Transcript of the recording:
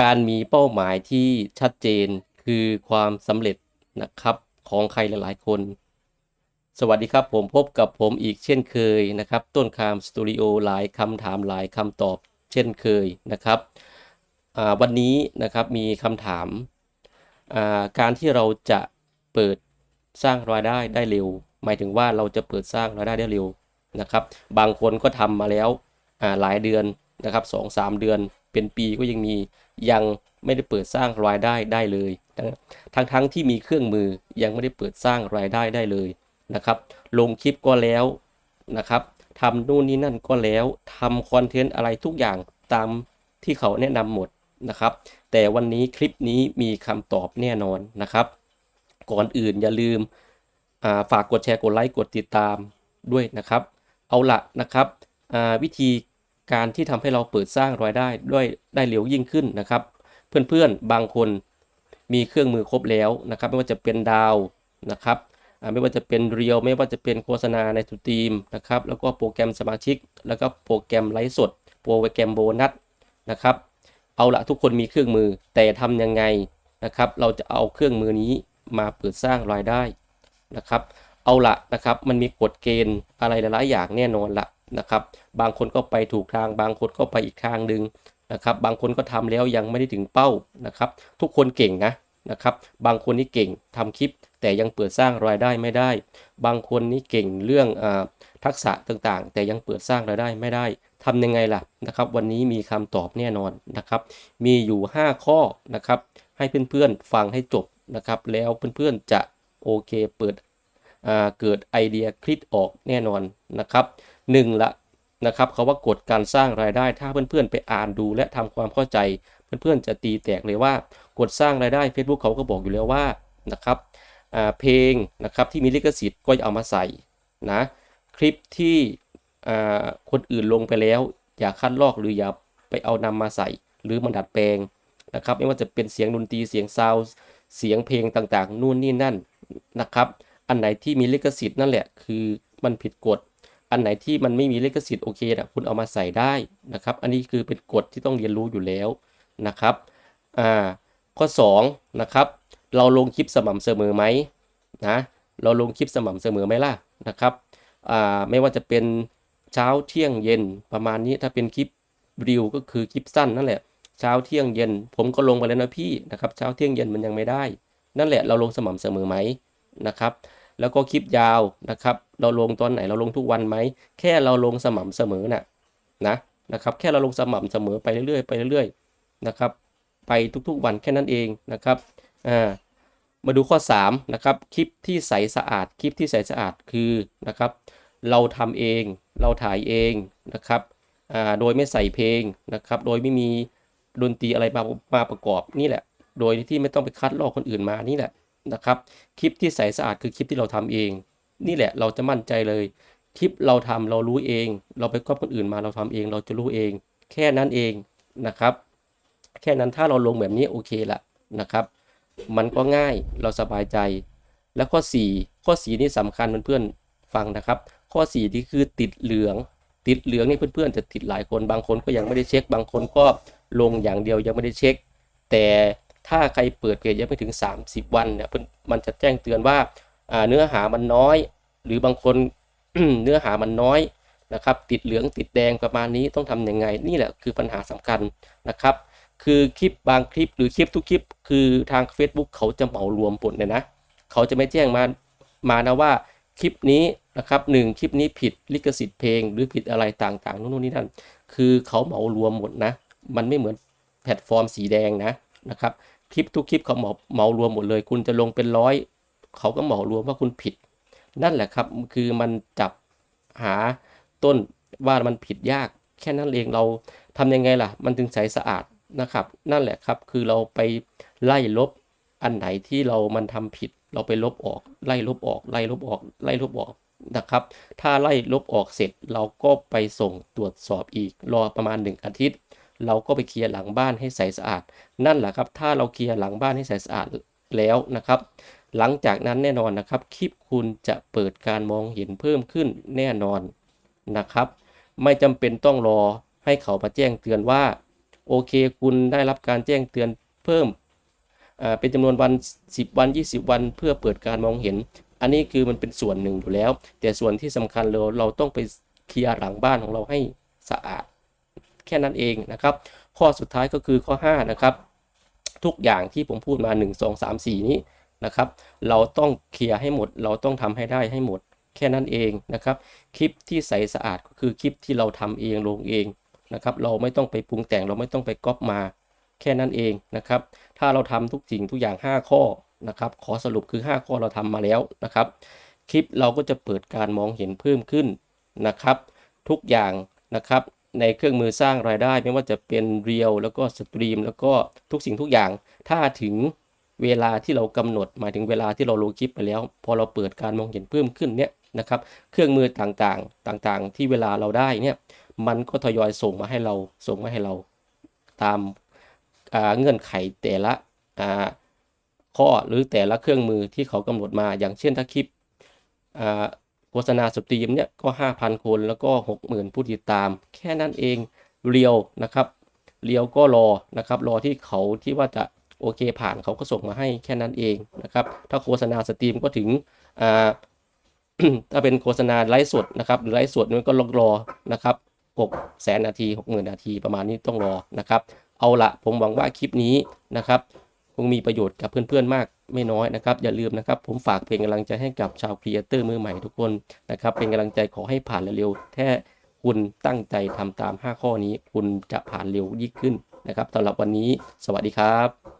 การมีเป้าหมายที่ชัดเจนคือความสำเร็จนะครับของใครหลายๆ คน สวัสดีครับผมพบกับผมอีกเช่นเคยนะครับ ต้นคามสตูดิโอหลายคำถามหลายคำตอบเช่นเคยนะครับวันนี้นะครับมีคำถามาการที่เราจะเปิดสร้างรายได้ได้เร็ว หมายถึงว่าเราจะเปิดสร้างรายได้ได้เร็วนะครับ บางคนก็ทำมาแล้วหลายเดือนนะครับสองสามเดือน เป็นปีก็ยังมียังไม่ได้เปิดสร้างรายได้ได้เลยทั้งทั้งๆที่มีเครื่องมือยังไม่ได้เปิดสร้างรายได้ได้เลยนะครับ ลงคลิปก็แล้วนะครับทำนู่นนี่นั่นก็แล้วทำคอนเทนต์อะไรทุกอย่างตามที่เขาแนะนำหมดนะครับ แต่วันนี้คลิปนี้มีคำตอบแน่นอนนะครับ ก่อนอื่นอย่าลืมาฝากกดแชร์กดไลค์กดติดตามด้วยนะครับ เอาละนะครับวิธี การที่ทำให้เราเปิดสร้างรายได้ด้วยได้เร็วยิ่งขึ้นนะครับ เพื่อนๆบางคนมีเครื่องมือครบแล้วนะครับ ไม่ว่าจะเป็นดาวนะครับไม่ว่าจะเป็นเรียวไม่ว่าจะเป็นโฆษณาในสตรีมนะครับแล้วก็โปรแกรมสมาชิก แล้วก็โปรแกรมไลฟ์สด โปรแกรมโบนัสนะครับ เอาละทุกคนมีเครื่องมือแต่ทำยังไงนะครับ เราจะเอาเครื่องมือนี้มาเปิดสร้างรายได้นะครับ เอาละนะครับมันมีกฎเกณฑ์อะไรหลายๆอย่างแน่นอนละ นะครับ บางคนก็ไปถูกทาง บางคนก็ไปอีกทางหนึ่งนะครับ บางคนก็ทำแล้วยังไม่ได้ถึงเป้านะครับ ทุกคนเก่งนะนะครับ บางคนนี่เก่งทำคลิป แต่ยังเปิดสร้างรายได้ไม่ได้ บางคนนี่เก่งเรื่องอทักษะต่างๆ แต่ยังเปิดสร้างรายได้ไม่ได้ทำยังไงล่ะนะครับ วันนี้มีคำตอบแน่นอนนะครับ มีอยู่ 5 ข้อนะครับ ให้เพื่อนๆฟังให้จบนะครับ แล้วเพื่อนๆจะโอเคเปิด เกิดไอเดียคลิกออกแน่นอนนะครับหนึ่งละนะครับเขาว่ากฎการสร้างรายได้ถ้าเพื่อนๆไปอ่านดูและทำความเข้าใจ เพื่อนๆจะตีแตกเลยว่ากฎสร้างรายได้ Facebook เขาก็บอกอยู่แล้วว่านะครับเพลงนะครับที่มีลิขสิทธิ์ก็จะเอามาใส่นะคลิปที่คนอื่นลงไปแล้ว อย่าคัดลอกหรืออย่าไปเอานำมาใส่ หรือมันดัดแปลงนะครับไม่ว่าจะเป็นเสียงดนตรีเสียงซาวเสียงเพลงต่างๆ นู่นนี่นั่นนะครับ อันไหนที่มีลิขสิทธิ์นั่นแหละ คือมันผิดกฎ อันไหนที่มันไม่มีลิขสิทธิ์โอเคนะคุณเอามาใส่ได้นะครับ อันนี้คือเป็นกฎที่ต้องเรียนรู้อยู่แล้วนะครับ อ่า ข้อ2นะครับ เราลงคลิปสม่ำเสมอไหมนะ เราลงคลิปสม่ำเสมอไหมล่ะนะครับ อ่า ไม่ว่าจะเป็นเช้าเที่ยงเย็นประมาณนี้ถ้าเป็นคลิปรีวก็คือคลิปสั้นนั่นแหละ เช้าเที่ยงเย็น ผมก็ลงไปแล้วนะพี่นะครับ เช้าเที่ยงเย็นมันยังไม่ได้ นั่นแหละเราลงสม่ำเสมอไหมนะครับ แล้วก็คลิปยาวนะครับ เราลงตอนไหนเราลงทุกวันไหม แค่เราลงสม่ำเสมอน่ะนะนะครับ แค่เราลงสม่ำเสมอไปเรื่อยๆไปเรื่อยๆนะครับ ไปทุกๆวันแค่นั้นเองนะครับอ่ามาดูข้อ3นะครับคลิปที่ใสสะอาดคลิปที่ใสสะอาดคือนะครับเราทำเองเราถ่ายเองนะครับอ่าโดยไม่ใส่เพลงนะครับ โดยไม่มีดนตรีอะไรมามาประกอบนี่แหละ โดยที่ไม่ต้องไปคัดลอกคนอื่นมานี่แหละ นะครับ คลิปที่ใสสะอาดคือคลิปที่เราทำเอง นี่แหละเราจะมั่นใจเลย คลิปเราทำเรารู้เอง เราไปก๊อปคนอื่นมาเราทำเอง เราจะรู้เอง แค่นั้นเองนะครับ แค่นั้นถ้าเราลงแบบนี้โอเคละนะครับ มันก็ง่ายเราสบายใจ แล้วข้อ 4 ข้อ 4 นี่สำคัญเพื่อนๆฟังนะครับ ข้อ 4 ที่คือติดเหลืองติดเหลืองนี่เพื่อนๆจะติดหลายคนบางคนก็ยังไม่ได้เช็ค บางคนก็ลงอย่างเดียวยังไม่ได้เช็ค แต่ ถ้าใครเปิดเพจยังไม่ถึง 30 วันเนี่ยมันจะแจ้งเตือนว่าเนื้อหามันน้อย หรือบางคนเนื้อหามันน้อยนะครับ ติดเหลืองติดแดงประมาณนี้ต้องทำยังไง นี่แหละคือปัญหาสำคัญนะครับ คือคลิปบางคลิปหรือคลิปทุกคลิป คือทาง Facebook เขาจะเหมารวมหมดเลยนะ เขาจะไม่แจ้งมามานะว่าคลิปนี้นะครับหนึ่งคลิปนี้ผิดลิขสิทธิ์เพลง หรือผิดอะไรต่างๆนู่นนี่นั่นคือเขาเหมารวมหมดนะ มันไม่เหมือนแพลตฟอร์มสีแดงนะ นะครับคลิปทุกคลิปเขาเหมาเหมารวมหมดเลย คุณจะลงเป็นร้อยเขาก็เหมารวมว่าคุณผิด นั่นแหละครับคือมันจับหาต้นว่ามันผิดยาก แค่นั้นเองเราทำยังไงล่ะ มันถึงใสสะอาดนะครับ นั่นแหละครับคือเราไปไล่ลบอันไหนที่เรามันทำผิด เราไปลบออกไล่ลบออกไล่ลบออกไล่ลบออกนะครับ ถ้าไล่ลบออกเสร็จเราก็ไปส่งตรวจสอบอีกรอประมาณ 1 อาทิตย์ เราก็ไปเคลียร์หลังบ้านให้ใสสะอาด นั่นแหละครับ ถ้าเราเคลียร์หลังบ้านให้ใสสะอาดแล้วนะครับ หลังจากนั้นแน่นอนนะครับ คลิปคุณจะเปิดการมองเห็นเพิ่มขึ้นแน่นอนนะครับ ไม่จำเป็นต้องรอให้เขามาแจ้งเตือนว่า โอเค คุณได้รับการแจ้งเตือนเพิ่มเป็นจำนวนวัน 10 วัน 20 วัน เพื่อเปิดการมองเห็น อันนี้คือมันเป็นส่วนหนึ่งอยู่แล้ว แต่ส่วนที่สำคัญเราเราต้องไปเคลียร์หลังบ้านของเราให้สะอาด แค่นั้นเองนะครับ ข้อสุดท้ายก็คือข้อ 5 นะครับ ทุกอย่างที่ผมพูดมา 1 2 3 4 นี้นะครับ เราต้องเคลียร์ให้หมด เราต้องทำให้ได้ให้หมด แค่นั้นเองนะครับ คลิปที่ใสสะอาดก็คือคลิปที่เราทำเองลงเองนะครับ เราไม่ต้องไปปรุงแต่ง เราไม่ต้องไปก๊อปมาแค่นั้นเองนะครับ ถ้าเราทำทุกสิ่งทุกอย่าง 5 ข้อนะครับ ขอสรุปคือ 5 ข้อเราทำมาแล้วนะครับ คลิปเราก็จะเปิดการมองเห็นเพิ่มขึ้นนะครับ ทุกอย่างนะครับ ในเครื่องมือสร้างรายได้ ไม่ว่าจะเป็นเรียลแล้วก็สตรีม แล้วก็ทุกสิ่งทุกอย่าง ถ้าถึงเวลาที่เรากำหนด หมายถึงเวลาที่เราลงคลิปไปแล้ว พอเราเปิดการมองเห็นเพิ่มขึ้นเนี่ยนะครับเครื่องมือต่างๆต่างๆ ที่เวลาเราได้เนี่ยมันก็ทยอยส่งมาให้เราส่งมาให้เราตามาเงื่อนไขแต่ละข้อหรือแต่ละเครื่องมือที่เขากำหนดมาอย่างเช่นถ้าคลิป โฆษณาสตรีมเนี่ยก็ 5,000 คนแล้วก็ 60,000 ผู้ติดตาม แค่นั้นเองเรียวนะครับเรียวก็รอนะครับรอที่เขาที่ว่าจะโอเคผ่านเขาก็ส่งมาให้แค่นั้นเองนะครับถ้าโฆษณาสตรีมก็ถึงอ่าถ้าเป็นโฆษณาไลฟ์สดนะครับหรือไลฟ์สดมันก็รอรอนะครับ6แสนนาที 60,000 นาทีประมาณนี้ต้องรอนะครับ เอาละผมหวังว่าคลิปนี้นะครับ คงมีประโยชน์กับเพื่อนๆมาก ไม่น้อยนะครับ อย่าลืมนะครับ ผมฝากเป็นกำลังใจให้กับชาวครีเอเตอร์มือใหม่ทุกคนนะครับ เป็นกำลังใจขอให้ผ่านเร็วๆแค่คุณตั้งใจทำตาม 5 ข้อนี้ คุณจะผ่านเร็วยิ่งขึ้นนะครับสำหรับวันนี้ สวัสดีครับ